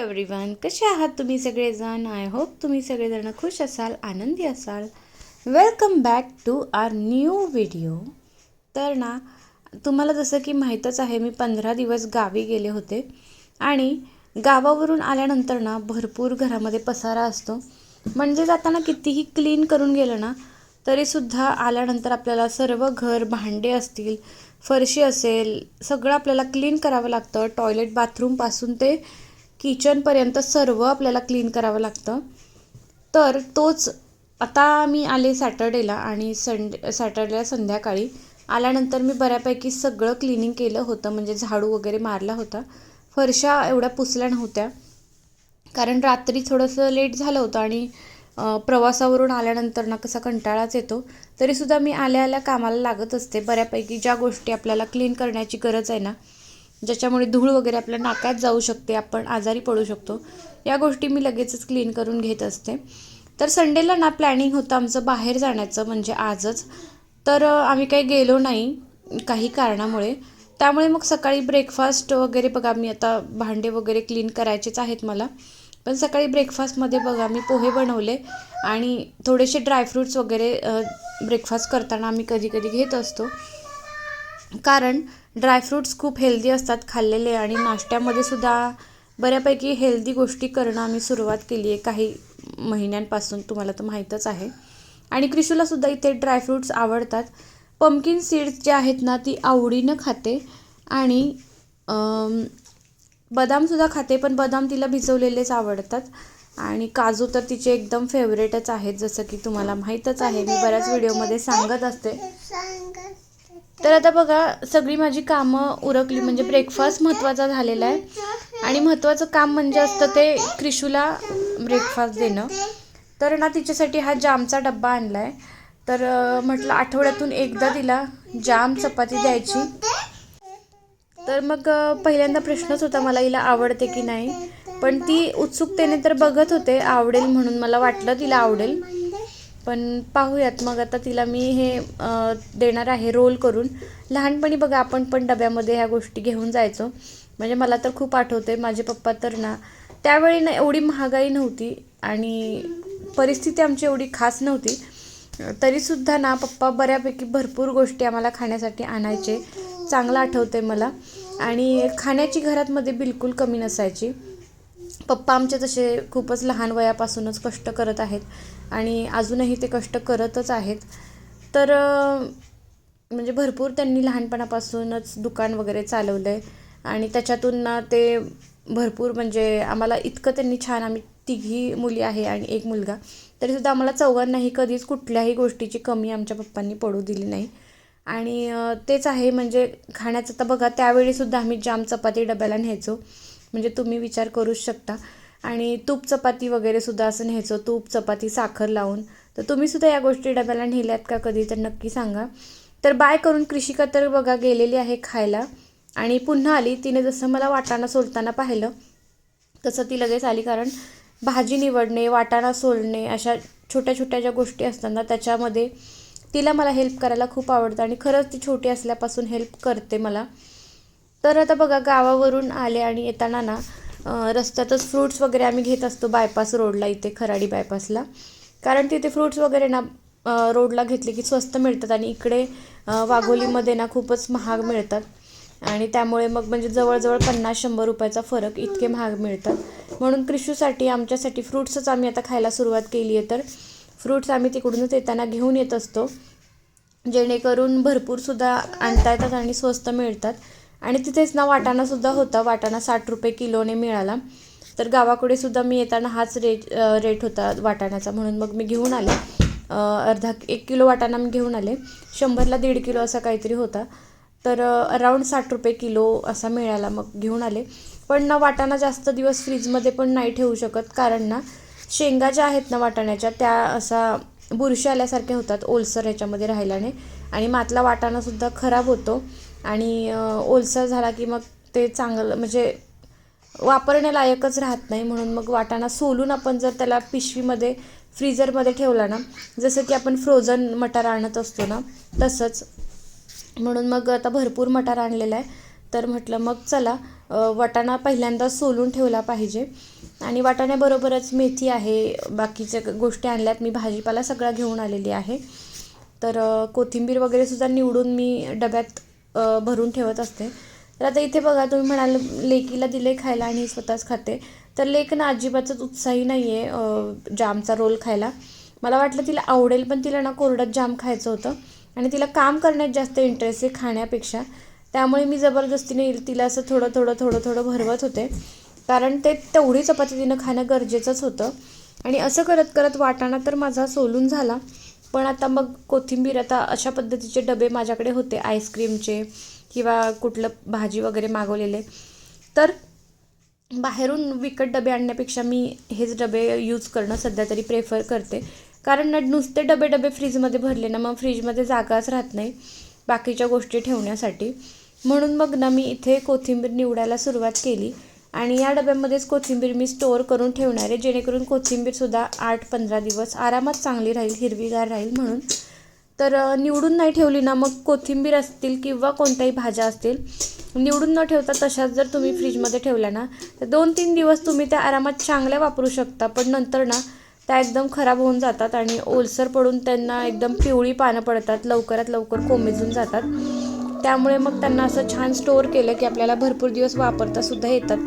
Everyone कसे आहात तुम्ही सगळेजण? आय होप तुम्ही सगळेजण खुश असाल आनंदी असाल. Welcome back to our new video तर ना तुम्हाला जसं की माहीतच आहे मी पंधरा दिवस गावी गेले होते. आणि गावावरून आल्यानंतर ना भरपूर घरामध्ये पसारा असतो. म्हणजे जाताना कितीही क्लीन करून गेलं ना तरीसुद्धा आल्यानंतर आपल्याला सर्व घर भांडे असतील फरशी असेल सगळं आपल्याला क्लीन करावं लागतं. टॉयलेट बाथरूमपासून ते किचनपर्यंत सर्व आपल्याला क्लीन करावं लागतं. तर तोच आता मी आले सॅटर्डेला आणि संडे सॅटर्डेला संध्याकाळी आल्यानंतर मी बऱ्यापैकी सगळं क्लिनिंग केलं होतं म्हणजे झाडू वगैरे मारला होता. फरशा एवढ्या पुसल्या नव्हत्या. कारण रात्री थोडंसं लेट झालं होतं आणि प्रवासावरून आल्यानंतर ना कसा कंटाळाच येतो. तरीसुद्धा मी आल्या आल्या कामाला लागत असते. बऱ्यापैकी ज्या गोष्टी आपल्याला क्लीन करण्याची गरज आहे ना ज्याच्यामुळे धूळ वगैरे आपल्या नाकात जाऊ शकते आपण आजारी पडू शकतो. या गोष्टी मी लगेचच क्लीन करून घेत असते. तर संडेला ना प्लॅनिंग होतं आमचं बाहेर जाण्याचं म्हणजे आजच. तर आम्ही काही गेलो नाही काही कारणामुळे. त्यामुळे मग सकाळी ब्रेकफास्ट वगैरे बघा मी आता भांडे वगैरे क्लीन करायचेच आहेत मला. पण सकाळी ब्रेकफास्टमध्ये बघा मी पोहे बनवले आणि थोडेसे ड्रायफ्रूट्स वगैरे ब्रेकफास्ट करताना आम्ही कधी कधी घेत असतो. कारण ड्रायफ्रूट्स खूप हेल्दी असतात खाल्लेले आणि नाश्त्यामध्ये सुद्धा बऱ्यापैकी हेल्दी गोष्टी करणं आम्ही सुरुवात केली आहे काही महिन्यांपासून तुम्हाला तर माहीतच आहे. आणि क्रिशूलासुद्धा इथे ड्रायफ्रूट्स आवडतात. पम्किन सीड्स जे आहेत ना ती आवडीनं खाते आणि बदामसुद्धा खाते पण बदाम तिला भिजवलेलेच आवडतात. आणि काजू तर तिचे एकदम फेवरेटच आहेत जसं की तुम्हाला माहीतच आहे. मी बऱ्याच व्हिडिओमध्ये सांगत असते. तर आता बघा सगळी माझी कामं उरकली. म्हणजे ब्रेकफास्ट महत्त्वाचा झालेला आहे. आणि महत्त्वाचं काम म्हणजे असतं ते क्रिशूला ब्रेकफास्ट देणं. तर ना तिच्यासाठी हा जामचा डब्बा आणला आहे तर म्हटलं आठवड्यातून एकदा तिला जाम चपाती द्यायची. तर मग पहिल्यांदा प्रश्नच होता मला हिला आवडते की नाही. पण ती उत्सुकतेने तर बघत होते आवडेल म्हणून. मला वाटलं तिला आवडेल. पण पाहूयात मग आता तिला मी हे देणार आहे रोल करून. लहानपणी बघा आपण पण डब्यामध्ये ह्या गोष्टी घेऊन जायचो. म्हणजे मला तर खूप आठवते माझे पप्पा तर ना त्यावेळी ना एवढी महागाई नव्हती आणि परिस्थिती आमची एवढी खास नव्हती. तरीसुद्धा ना पप्पा बऱ्यापैकी भरपूर गोष्टी आम्हाला खाण्यासाठी आणायचे. चांगलं आठवते मला. आणि खाण्याची घरातमध्ये बिलकुल कमी नसायची. पप्पा आमचे तसे खूपच लहान वयापासूनच कष्ट करत आहेत आणि अजूनही ते कष्ट करतच आहेत. तर म्हणजे भरपूर त्यांनी लहानपणापासूनच दुकान वगैरे चालवलं आहे आणि त्याच्यातून ना ते भरपूर म्हणजे आम्हाला इतकं त्यांनी छान आम्ही तिघी मुली आहे आणि एक मुलगा तरीसुद्धा आम्हाला चौघांनाही कधीच कुठल्याही गोष्टीची कमी आमच्या पप्पांनी पडू दिली नाही. आणि तेच आहे म्हणजे खाण्याचं तर बघा त्यावेळीसुद्धा आम्ही जाम चपाती डब्याला न्यायचो. म्हणजे तुम्ही विचार करूच शकता. आणि तूप चपाती वगैरे सुद्धा असं न्यायचो तूप चपाती साखर लावून. तर तुम्ही सुद्धा या गोष्टी डब्याला नेल्यात का कधी? तर नक्की सांगा. तर बाय करून कृषिका तर बघा गेलेली आहे खायला. आणि पुन्हा आली तिने जसं मला वाटाणा सोलताना पाहिलं तसं ती लगेच आली कारण भाजी निवडणे वाटाणा सोलणे अशा छोट्या छोट्या ज्या गोष्टी असताना त्याच्यामध्ये तिला मला हेल्प करायला खूप आवडतं. आणि खरंच ती छोटी असल्यापासून हेल्प करते मला. तर आता बघा गावावरून आले आणि येताना ना रस्त्यातच फ्रूट्स वगैरे आम्ही घेत असतो बायपास रोडला इथे खराडी बायपासला कारण तिथे फ्रूट्स वगैरे ना रोडला घेतले की स्वस्त मिळतात आणि इकडे वाघोलीमध्ये ना खूपच महाग मिळतात. आणि त्यामुळे मग म्हणजे जवळजवळ पन्नास शंभर रुपयाचा फरक इतके महाग मिळतात. म्हणून कृषीसाठी आमच्यासाठी फ्रूट्सच आम्ही आता खायला सुरुवात केली आहे. तर फ्रूट्स आम्ही तिकडूनच येताना घेऊन येत असतो. जेणेकरून भरपूरसुद्धा आणता येतात आणि स्वस्त मिळतात. आणि तिथेच ना वाटाणासुद्धा होता. वाटाणा साठ रुपये किलोने मिळाला. तर गावाकडे सुद्धा मी येताना हाच रेट रेट होता वाटाण्याचा. म्हणून मग मी घेऊन आले. अर्धा एक किलो वाटाणा मी घेऊन आले. शंभरला दीड किलो असा काहीतरी होता. तर अराऊंड साठ रुपये किलो असा मिळाला मग घेऊन आले. पण ना वाटाणा जास्त दिवस फ्रीजमध्ये पण नाही ठेवू शकत. कारण ना शेंगा ज्या आहेत ना वाटाण्याच्या त्या असा बुरशी आल्यासारख्या होतात ओलसर ह्याच्यामध्ये राहिल्याने. आणि मातला वाटाणासुद्धा खराब होतो. आणि ओलसर झाला की मग ते चांगलं म्हणजे वापरण्यालायकच राहत नाही म्हणून मग वाटाणा सोलून आपण जर त्याला पिशवीमध्ये फ्रीजरमध्ये ठेवला ना जसं की आपण फ्रोझन मटार आणत असतो ना तसंच. म्हणून मग आता भरपूर मटार आणलेला आहे. तर म्हटलं मग चला वाटाणा पहिल्यांदा सोलून ठेवला पाहिजे. आणि वाटाण्याबरोबरच मेथी आहे बाकीच्या गोष्टी आणल्यात. मी भाजीपाला सगळा घेऊन आलेली आहे. तर कोथिंबीर वगैरेसुद्धा निवडून मी डब्यात भरून ठेवत असते. तर आता इथे बघा तुम्ही म्हणाल लेकीला दिले खायला आणि स्वतःच खाते. तर लेक ना अजिबातच उत्साही नाही आहे जामचा रोल खायला. मला वाटलं तिला आवडेल पण तिला ना कोरडत जाम खायचं होतं. आणि तिला काम करण्यात जास्त इंटरेस्ट आहे खाण्यापेक्षा. त्यामुळे मी जबरदस्तीने तिला असं थोडं थोडं थोडं थोडं भरवत होते. कारण ते तेवढी चपाती तिनं खाणं गरजेचंच होतं. आणि असं करत करत वाटाणा तर माझा सोलून झाला. पण आता मग कोथिंबीर आता अशा पद्धतीचे डबे माझ्याकडे होते आईस्क्रीमचे किंवा कुठलं भाजी वगैरे मागवलेले. तर बाहेरून विकत डबे आणण्यापेक्षा मी हेच डबे यूज करणं सध्या तरी प्रेफर करते. कारण नुसते डबे डबे फ्रीजमध्ये भरले ना मग फ्रीजमध्ये जागाच राहत नाही बाकीच्या गोष्टी ठेवण्यासाठी. म्हणून मग ना मी इथे कोथिंबीर निवडायला सुरुवात केली. आणि या डब्यामध्येच कोथिंबीर मी स्टोअर करून ठेवणार आहे. जेणेकरून कोथिंबीरसुद्धा आठ पंधरा दिवस आरामात चांगली राहील हिरवीगार राहील म्हणून. तर निवडून नाही ठेवली ना मग कोथिंबीर असतील किंवा कोणत्याही भाज्या असतील निवडून न ठेवता तशाच जर तुम्ही फ्रीजमध्ये ठेवल्या ना तर दोन तीन दिवस तुम्ही त्या आरामात चांगल्या वापरू शकता. पण नंतर ना त्या एकदम खराब होऊन जातात आणि ओलसर पडून त्यांना एकदम पिवळी पानं पडतात लवकरात लवकर कोमेजून जातात. त्यामुळे मग त्यांना असं छान स्टोअर केलं की आपल्याला भरपूर दिवस वापरतासुद्धा येतात.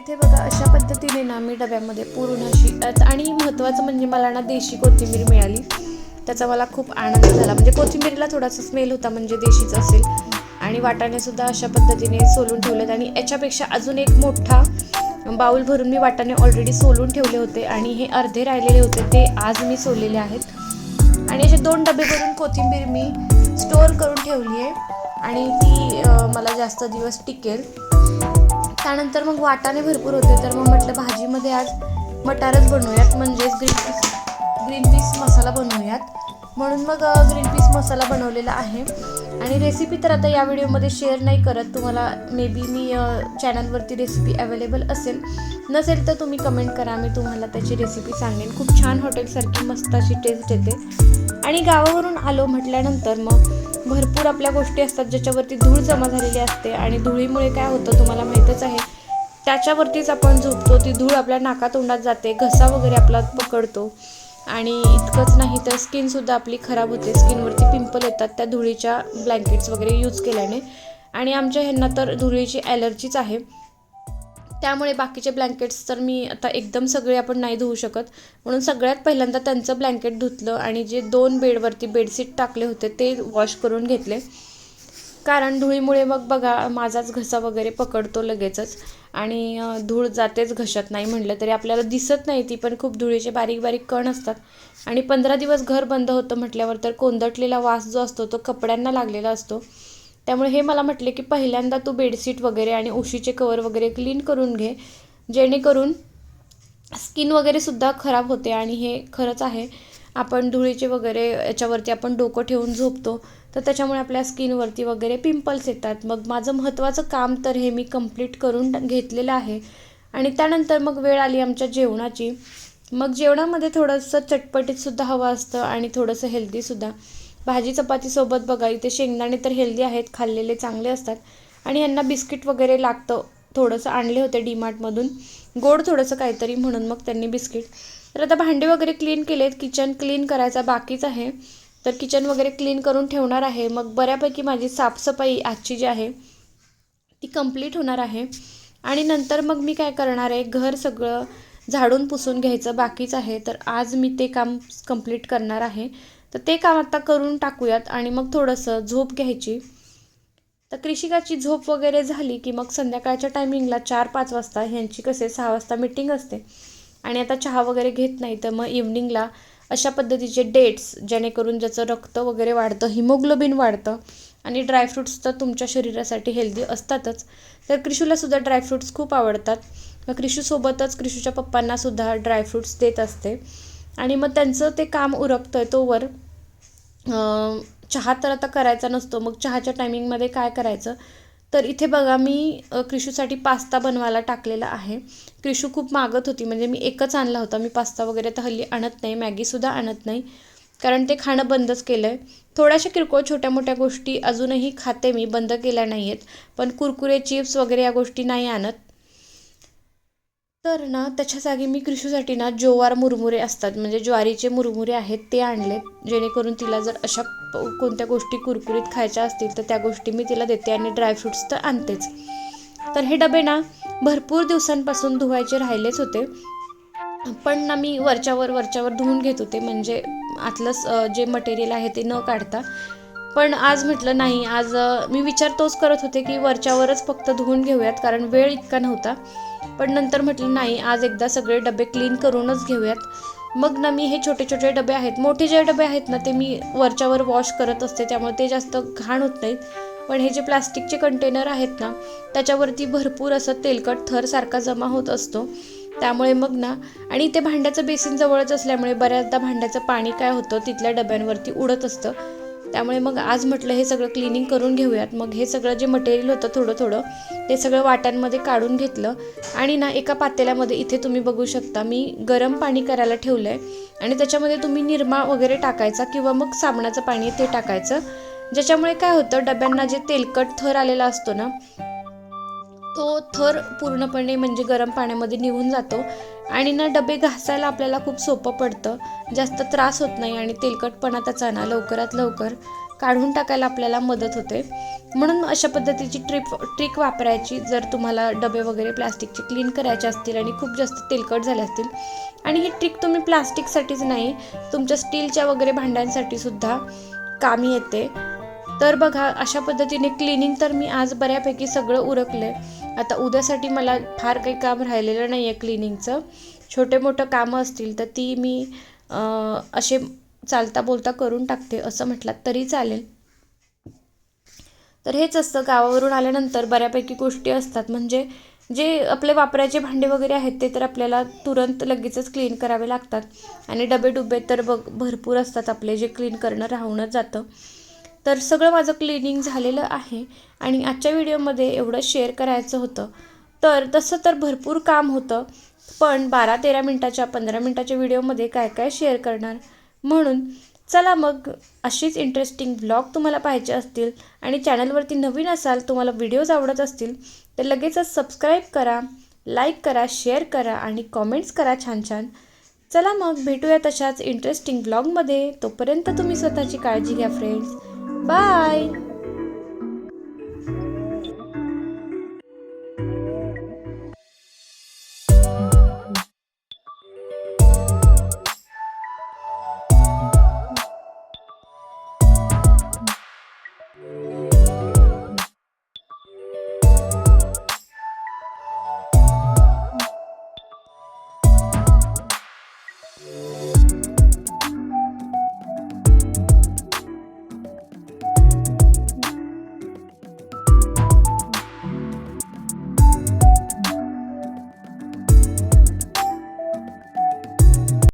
इथे बघा अशा पद्धतीने ना मी डब्यामध्ये पूर्ण अशी आणि महत्त्वाचं म्हणजे मला ना देशी कोथिंबीर मिळाली. त्याचा मला खूप आनंद झाला. म्हणजे कोथिंबीरला थोडासा स्मेल होता म्हणजे देशीच असेल. आणि वाटाणेसुद्धा अशा पद्धतीने सोलून ठेवलेत. आणि याच्यापेक्षा अजून एक मोठा बाऊल भरून मी वाटाणे ऑलरेडी सोलून ठेवले होते. आणि हे अर्धे राहिलेले होते ते आज मी सोललेले आहेत. आणि असे दोन डबे भरून कोथिंबीर मी स्टोअर करून ठेवली आहे. आणि ती मला जास्त दिवस टिकेल. त्यानंतर मग वाटाणे भरपूर होते. तर मग म्हटलं भाजीमध्ये आज मटारच बनवूयात. म्हणजेच green peas green peas masala बनवूयात. म्हणून मग ग्रीन पीस मसाला बनवलेला आहे. आणि रेसिपी तर आता या व्हिडिओमध्ये शेअर नाही करत. तुम्हाला मे बी मी चॅनलवरती रेसिपी अवेलेबल असेल. नसेल तर तुम्ही कमेंट करा. मी तुम्हाला त्याची रेसिपी सांगेन. खूप छान हॉटेलसारखी मस्त अशी टेस्ट येते. आणि गावावरून आलो म्हटल्यानंतर मग भरपूर आपल्या गोष्टी असतात ज्याच्यावरती धूळ जमा झालेली असते आणि धुळीमुळे काय होतं तुम्हाला माहीतच आहे. त्याच्यावरतीच आपण झोपतो ती धूळ आपल्या नाकातोंडात जाते घसा वगैरे आपला पकडतो. आणि इतकंच नाही तर स्किनसुद्धा आपली खराब होते. स्किनवरती पिंपल येतात त्या धुळीच्या ब्लँकेट्स वगैरे यूज केल्याने. आणि आमच्या ह्यांना तर धुळीची ॲलर्जीच आहे. त्यामुळे बाकीचे ब्लँकेट्स तर मी आता एकदम सगळे आपण नाही धुवू शकत. म्हणून सगळ्यात पहिल्यांदा त्यांचं ब्लँकेट धुतलं आणि जे दोन बेडवरती बेडशीट टाकले होते ते वॉश करून घेतले. कारण धुळीमुळे मग बघा माझाच घसा वगैरे पकडतो लगेचच. आणि धूळ जातेच घशात नाही म्हटलं तरी आपल्याला दिसत नाही ती पण खूप धुळीचे बारीक बारीक कण असतात. आणि पंधरा दिवस घर बंद होतं म्हटल्यावर तर कोंदटलेला वास जो असतो तो कपड्यांना लागलेला असतो. त्यामुळे हे मला म्हटले की पहिल्यांदा तू बेडशीट वगैरे आणि उशीचे कवर वगैरे क्लीन करून घे जेणेकरून स्किन वगैरे सुद्धा खराब होते आणि हे खरंच आहे. आपण धुळीचे वगैरे याच्यावरती आपण डोकं ठेवून झोपतो तर त्याच्यामुळे आपल्या स्किनवरती वगैरे पिंपल्स येतात. मग माझं महत्त्वाचं काम तर हे मी कंप्लीट करून घेतलेलं आहे. आणि त्यानंतर मग वेळ आली आमच्या जेवणाची. मग जेवणामध्ये थोडंसं चटपटीतसुद्धा हवं असतं आणि थोडंसं हेल्दीसुद्धा भाजी चपातीसोबत बघा इथे शेंगदाणे तर हेल्दी आहेत खाल्लेले चांगले असतात. आणि यांना बिस्किट वगैरे लागतं. थोडंसं आणले होते डीमार्टमधून. गोड थोडंसं काहीतरी म्हणून मग त्यांनी बिस्किट. तर आता भांडे वगैरे क्लीन केलेत. किचन क्लीन करायचा बाकीच आहे. तर किचन वगैरे क्लीन करून ठेवणार आहे. मग बऱ्यापैकी माझी साफसफाई आजची जी आहे ती कंप्लीट होणार आहे. आणि नंतर मग मी काय करणार आहे? घर सगळं झाडून पुसून घ्यायचं बाकीच आहे. तर आज मी ते काम कंप्लीट करणार आहे. तर ते काम आता करून टाकूयात आणि मग थोडंसं झोप घ्यायची. तर कृषिकाची झोप वगैरे झाली की मग संध्याकाळच्या टायमिंगला चार पाच वाजता ह्यांची कसे सहा वाजता मिटिंग असते. आणि आता चहा वगैरे घेत नाही तर मग इव्हनिंगला अशा पद्धतीचे डेट्स जेणेकरून ज्याचं रक्त वगैरे वाढतं हिमोग्लोबिन वाढतं आणि ड्रायफ्रूट्स तर तुमच्या शरीरासाठी हेल्दी असतातच. तर क्रिशूलासुद्धा ड्रायफ्रूट्स खूप आवडतात. मग क्रिशूसोबतच क्रिशूच्या पप्पांनासुद्धा ड्रायफ्रूट्स देत असते. आणि मग त्यांचं ते काम उरकतं आहे तोवर चहा तर आता करायचा नसतो. मग चहाच्या टायमिंगमध्ये काय करायचं? तर इथे बघा मी क्रिशूसाठी पास्ता बनवायला टाकलेला आहे. क्रिशू खूप मागत होती. म्हणजे मी एकच आणला होता. मी पास्ता वगैरे तर हल्ली आणत नाही. मॅगीसुद्धा आणत नाही. कारण ते खाणं बंदच केलं आहे थोड्याशा किरकोळ छोट्या मोठ्या गोष्टी अजूनही खाते मी. बंद केल्या नाही आहेत पण कुरकुरे चिप्स वगैरे या गोष्टी नाही आणत. तर ना त्याच्या जागी मी कृषीसाठी ना जोवार मुरमुरे असतात. म्हणजे ज्वारीचे मुरमुरे आहेत ते आणले. जेणेकरून तिला जर अशा कोणत्या गोष्टी कुरकुरीत खायच्या असतील तर त्या गोष्टी मी तिला देते आणि ड्रायफ्रुट्स तर आणतेच. तर हे डबे ना भरपूर दिवसांपासून धुवायचे राहिलेच होते. पण ना मी वरच्यावर वरच्यावर धुवून घेत होते. म्हणजे आतलं जे मटेरियल आहे ते न काढता पण आज म्हटलं नाही आज मी विचार तोच करत होते की वरच्यावरच फक्त धुवून घेऊयात कारण वेळ इतका नव्हता. पण नंतर म्हटलं नाही आज एकदा सगळे डबे क्लीन करूनच घेऊयात. मग ना मी हे छोटे छोटे डबे आहेत मोठे जे डबे आहेत ना ते मी वरच्यावर वॉश करत असते त्यामुळे ते जास्त घाण होत नाहीत. पण हे जे प्लास्टिकचे कंटेनर आहेत ना त्याच्यावरती भरपूर असं तेलकट थर सारखा जमा होत असतो. त्यामुळे मग ना आणि ते भांड्याचं बेसिन जवळच असल्यामुळे बऱ्याचदा भांड्याचं पाणी काय होतं तिथल्या डब्यांवरती उडत असतं. त्यामुळे मग आज म्हटलं हे सगळं क्लिनिंग करून घेऊयात. मग हे सगळं जे मटेरियल होतं थोडं थोडं ते सगळं वाट्यांमध्ये काढून घेतलं. आणि ना एका पातेल्यामध्ये इथे तुम्ही बघू शकता मी गरम पाणी करायला ठेवलं आहे आणि त्याच्यामध्ये तुम्ही निरमा वगैरे टाकायचा किंवा मग साबणाचं पाणी ते टाकायचं. ज्याच्यामुळे काय होतं डब्यांना जे तेलकट थर आलेला असतो ना तो थर पूर्णपणे म्हणजे गरम पाण्यामध्ये निघून जातो. आणि ना डबे घासायला आपल्याला खूप सोपं पडतं. जास्त त्रास होत नाही आणि तेलकटपणा त्याचा ना लवकरात लवकर काढून टाकायला आपल्याला मदत होते. म्हणून अशा पद्धतीची ट्रिप ट्रिक वापरायची. जर तुम्हाला डबे वगैरे प्लास्टिकचे क्लीन करायचे असतील आणि खूप जास्त तेलकट झाले असतील. आणि ही ट्रिक तुम्ही प्लास्टिकसाठीच नाही तुमच्या स्टीलच्या वगैरे भांड्यांसाठी सुद्धा कामी येते. तर बघा अशा पद्धतीने क्लिनिंग तर मी आज बऱ्यापैकी सगळं उरकले आता उद्यासाठी मला फार काही काम राहिलेलं नाही आहे क्लिनिंगचं छोटे मोठं कामं असतील तर ती मी असे चालता बोलता करून टाकते असं म्हटलात तरी चालेल. तर हेच असतं गावावरून आल्यानंतर बऱ्यापैकी गोष्टी असतात. म्हणजे जे आपले वापरायचे भांडे वगैरे आहेत ते तर आपल्याला तुरंत लगेचच क्लीन करावे लागतात. आणि डबे डुबे तर बघ भरपूर असतात आपले जे क्लीन करणं राहूनच जातं. तर सगळं माझं क्लिनिंग झालेलं आहे आणि आजच्या व्हिडिओमध्ये एवढं शेअर करायचं होतं. तर तसं तर भरपूर काम होतं पण बारा तेरा मिनटाच्या पंधरा मिनटाच्या व्हिडिओमध्ये काय काय शेअर करणार? म्हणून चला मग अशीच इंटरेस्टिंग ब्लॉग तुम्हाला पाहिजे असतील आणि चॅनलवरती नवीन असाल तुम्हाला व्हिडिओज आवडत असतील तर लगेचच सबस्क्राईब करा लाईक करा शेअर करा आणि कॉमेंट्स करा छान छान चला मग भेटूया तशाच इंटरेस्टिंग ब्लॉगमध्ये तोपर्यंत तुम्ही स्वतःची काळजी घ्या फ्रेंड्स बाय